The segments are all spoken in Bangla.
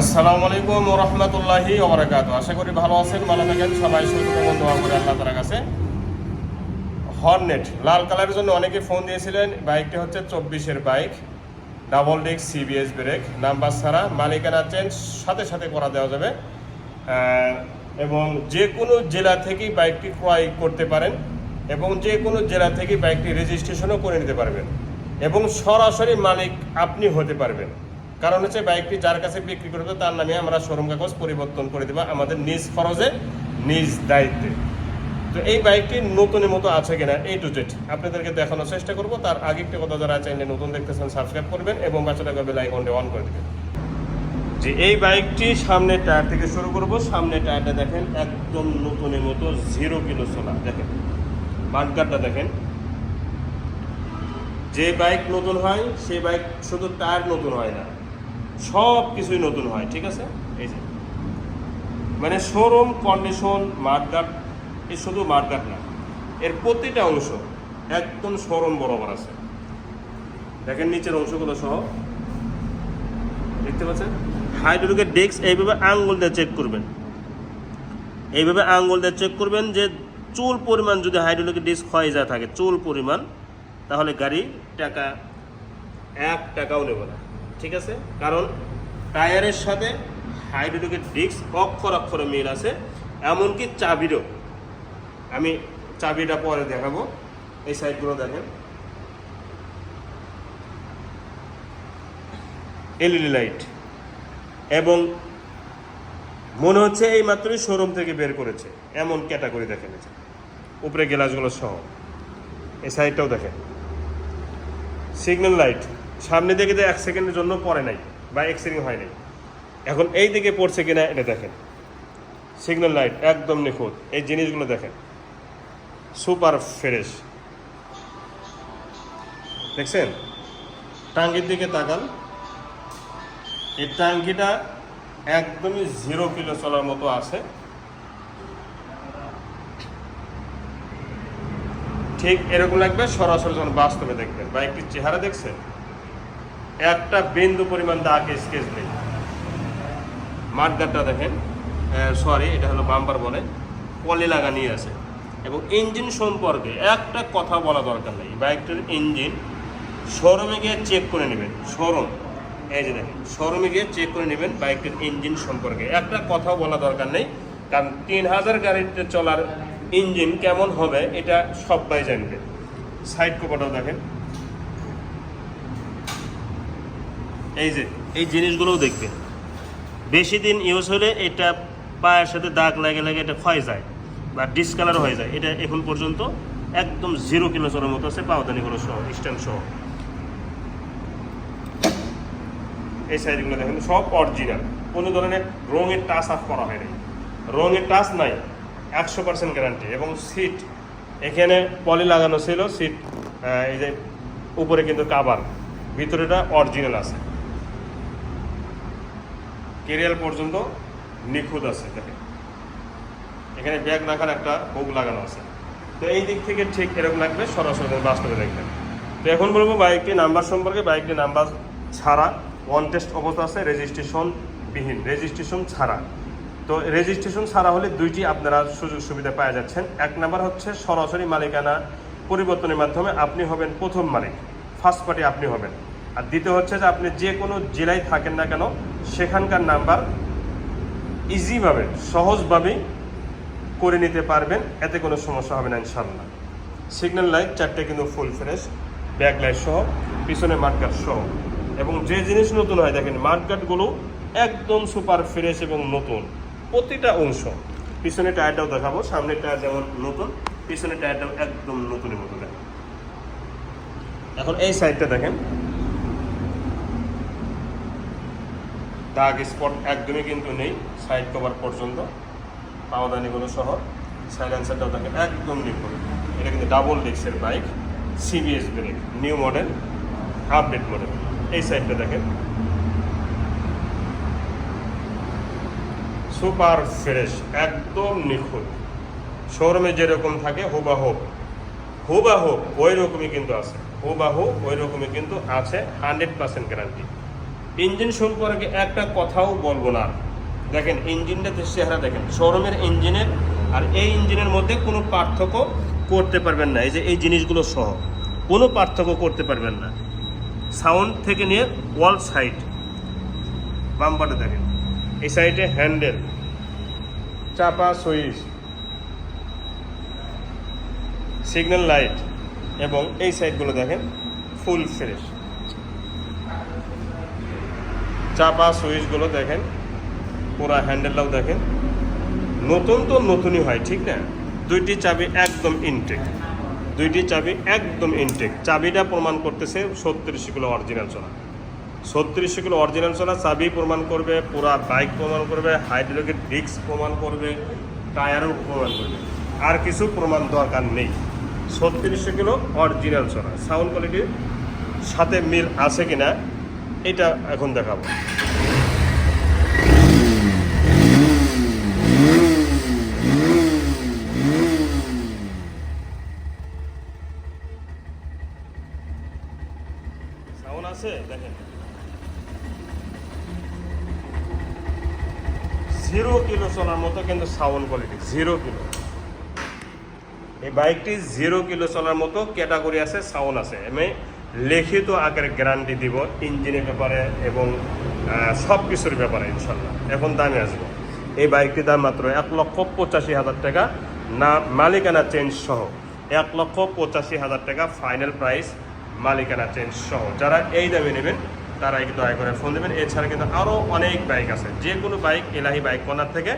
আসসালামু আলাইকুম রহমতুল্লাহি ওবরাকাত আশা করি ভালো আছেন, ভালো থাকেন। সবাই থাকুন, দোয়া করে আল্লাহ তালার কাছে। হর্নেট, লাল কালারের জন্য অনেকে ফোন দিয়েছিলেন, বাইকটি হচ্ছে চব্বিশের bike, double disc CBS brake, number ছাড়া মালিকানা চেঞ্জ, সাথে সাথে করা দেওয়া যাবে। এবং যে কোনো জেলা থেকেই বাইকটি ক্রয় করতে পারেন এবং যে কোনো জেলা থেকেই বাইকটি রেজিস্ট্রেশনও করে নিতে পারবেন। এবং সরাসরি মালিক আপনি হতে পারবেন। কারণ হচ্ছে বাইকটি যার কাছে বিক্রি করবে তার নামে আমরা শোরুম কাগজ পরিবর্তন করে দেবো আমাদের নিজ খরচে, নিজ দায়িত্বে। তো এই বাইকটি নতুনের মতো আছে কিনা এই টু জেড আপনাদেরকে দেখানোর চেষ্টা করব। তার আগে একটা কথা যারা চ্যানেলে নতুন দেখতেছেন সাবস্ক্রাইব করবেন এবং বাচ্চাটা বেল আইকনটা অন করে দেবেন। যে এই বাইকটি সামনের টায়ার থেকে শুরু করব। সামনের টায়ারটা দেখেন, একদম নতুনের মতো জিরো কিলো সোলা দেখেন। মাঠগাটটা দেখেন। যে বাইক নতুন হয় সেই বাইক শুধু টায়ার নতুন হয় না। সব কিছুই নতুন হয়, ঠিক আছে? এই যে। মানে শোরুম কন্ডিশন মাঠগাট এ শুধু মাঠগাট না, এর প্রতিটা অংশ একদম শোরুম বরাবর আছে। দেখেন নিচের অংশগুলো সহ। দেখতে পাচ্ছেন? হাইড্রোলিকের ডেস্ক এইভাবে আঙ্গুল দিয়ে চেক করবেন। এইভাবে আঙ্গুল দিয়ে চেক করবেন যে চুল পরিমাণ যদি হাইড্রোলিকের ডিস্ক হয়ে যা থাকে, চুল পরিমাণ, তাহলে গাড়ি টাকা, এক টাকাও নেব না। ঠিক আছে? কারণ টায়ারের সাথে হাইড্রোলিকের ডিস্ক অক্ষর অক্ষরে মিল আছে, এমনকি চাবিরও। আমি চাবিটা পরে দেখাবো, এই সাইডগুলো দেখেন। LED light. এবং মনে হচ্ছে এই মাত্রই শোরুম থেকে বের করেছে, এমন ক্যাটাগরি দেখেন উপরে গ্লাসগুলো সহ। এই সাইডটাও দেখেন। Signal light. সামনে দিকে তো এক সেকেন্ডের জন্য পড়ে নাই বা এক্সিডিং হয় নাই। এখন এই দিকে পড়ছে কিনা এটা দেখেন। সিগন্যাল লাইট একদম নিখুঁত। এই জিনিসগুলো দেখেন। সুপার ফ্রেশ দেখছেন? টাঙ্গির দিকে তাকান। এই টাঙ্গিটা একদমই জিরো কিলো চলার মতো আছে। ঠিক এরকম লাগবে সরাসরি যখন বাস্তবে দেখবেন। বাইকটির চেহারা দেখছেন? একটা বিন্দু পরিমাণ দাগ স্কেচ নেই মাঠগাটটা দেখেন। সরি এটা হলো বাম্পার বলে। পলি লাগানি আছে। এবং ইঞ্জিন সম্পর্কে একটা কথা বলা দরকার নেই। বাইকটার ইঞ্জিন শোরুমে গিয়ে চেক করে নেবেন। শোরুম। এই যে দেখেন, শোরুমে গিয়ে চেক করে নেবেন বাইকটির ইঞ্জিন সম্পর্কে। একটা কথাও বলা দরকার নেই, কারণ তিন হাজার গাড়িতে চলার ইঞ্জিন কেমন হবে, এটা সবাই জানবে। সাইড কোপাটাও দেখেন। এই যে, এই জিনিসগুলোও দেখবেন। বেশি দিন ইউজ হলে এটা পায়ের সাথে দাগ লাগে লাগে এটা ক্ষয় যায় বা ডিসকালার হয়ে যায়। এটা এখন পর্যন্ত একদম জিরো কিলো চলার মতো আছে পাওদানিগুলো সহ, স্ট্যান্ড সহ। এই সাইডগুলো দেখেন, সব অরিজিনাল কোনো ধরনের রঙের টাচ আপ করা হয়নি। রঙের টাচ নাই, একশো পার্সেন্ট গ্যারান্টি এবং সিট এখানে পলি লাগানো ছিল সিট এই যে উপরে কিন্তু কাবার ভিতরেটা অরিজিনাল আছে। কেরিয়াল পর্যন্ত নিখুঁত আছে দেখেন এখানে ব্যাগ রাখার একটা হুক লাগানো আছে। তো এই দিক থেকে ঠিক এরকম লাগবে, সরাসরি বাস্তবে দেখবেন তো এখন বলব বাইকটি নাম্বার সম্পর্কে, বাইকটি নাম্বার ছাড়া ওয়ান টেস্ট অবস্থা আছে রেজিস্ট্রেশন বিহীন রেজিস্ট্রেশন ছাড়া। তো রেজিস্ট্রেশন ছাড়া হলে দুইটি আপনারা সুযোগ সুবিধা পাওয়া যাচ্ছেন। এক নাম্বার হচ্ছে সরাসরি মালিকানা পরিবর্তনের মাধ্যমে আপনি হবেন প্রথম মালিক ফার্স্ট পার্টি আপনি হবেন। আর দ্বিতীয় হচ্ছে যে আপনি যে কোনো জেলায় থাকেন না কেন, সেখানকার নাম্বার ইজিভাবে সহজভাবেই করে নিতে পারবেন। এতে কোনো সমস্যা হবে না ইনশাল্লাহ সিগন্যাল লাইট চারটে কিন্তু ফুল ফ্রেশ ব্যাক লাইট সহ, পিছনে মাঠগাট সহ। এবং যে জিনিস নতুন হয়, দেখেন মাঠগাটগুলো একদম সুপার ফ্রেশ এবং নতুন, প্রতিটা অংশ। পিছনে টায়ারটাও দেখাবো, সামনের টায়ার যেমন নতুন, পিছনের টায়ারটাও একদম নতুনের মতো দেখেন এখন এই সাইডটা দেখেন দাগ স্পট একদমই কিন্তু নেই সাইড কভার পর্যন্ত, পাওদানিগুলো সহ সাইলেন্সারটাও দেখেন, একদম নিপুণ এটা কিন্তু ডাবল ডিস্কের bike CBS brake new model update model এই সাইডটা দেখেন। সুপার ফ্রেশ একদম নিখুঁত। শোরুমে যেরকম থাকে হুবাহুব হুবাহুব ওই রকমই কিন্তু আছে। হুবাহু ওই রকমই কিন্তু আছে হান্ড্রেড পার্সেন্ট গ্যারান্টি ইঞ্জিন সম্পর্কে একটা কথাও বলব না। দেখেন, ইঞ্জিনটা চেহারা দেখেন, শোরুমের ইঞ্জিনের আর এই ইঞ্জিনের মধ্যে কোনো পার্থক্য করতে পারবেন না। এই যে এই জিনিসগুলো সহ, কোনো পার্থক্য করতে পারবেন না। সাউন্ড থেকে নিয়ে ওয়াল সাইড, বাম্পারটা দেখেন। এই সাইডে হ্যান্ডেল, চাপা সুইচ, সিগন্যাল লাইট এবং এই সাইডগুলো দেখেন, ফুল ফ্রেশ। চাপা সুইচগুলো দেখেন, পুরা হ্যান্ডেলটাও দেখেন। নতুন তো নতুনই হয়, ঠিক না? দুইটি চাবি একদম ইনটেক দুইটি চাবি একদম ইনটেক চাবিটা প্রমাণ করতেছে ছত্রিশগুলো অরিজিনাল চলা ছত্রিশগুলো অরিজিনাল চলা চাবি প্রমাণ করবে, পুরা বাইক প্রমাণ করবে হাইড্রোলিকের ডিস্ক প্রমাণ করবে টায়ারও প্রমাণ করবে। আর কিছু প্রমাণ দরকার নেই। ছত্রিশশো কিলো অরিজিনাল চলা সাউন্ড কোয়ালিটির সাথে মিল আছে কিনা? এটা এখন দেখাবো। সাউন্ড আছে? কিলো মতো কিন্তু কোয়ালিটি জিরো কিলো। এই বাইকটি জিরো কিলো চলার মতো ক্যাটাগরি আছে, সাউন্ড আছে। আমি লিখিত আকারে গ্যারান্টি দিব ইঞ্জিনের ব্যাপারে এবং সব কিছুর ব্যাপারে ইনশাল্লাহ এখন দামে আসব। এই বাইকটির দাম মাত্র এক লক্ষ পঁচাশি হাজার টাকা। না, মালিকানা চেঞ্জ সহ। এক লক্ষ পঁচাশি হাজার টাকা ফাইনাল প্রাইস মালিকানা চেঞ্জ সহ। যারা এই দামে নেবেন, তারা একটু দয়া করে ফোন দেবেন। এছাড়া কিন্তু আরও অনেক বাইক আছে। যে কোনো বাইক এলাহি বাইক কর্নার থেকে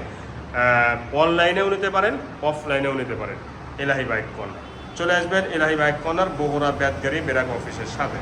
অনলাইনেও নিতে পারেন অফলাইনেও নিতে পারেন। এলাহি বাইক কর্নার চলে আসবেন এলাহি বাইক কর্নার বগুড়া ব্যাদগাড়ি বেরাক অফিসের সাথে।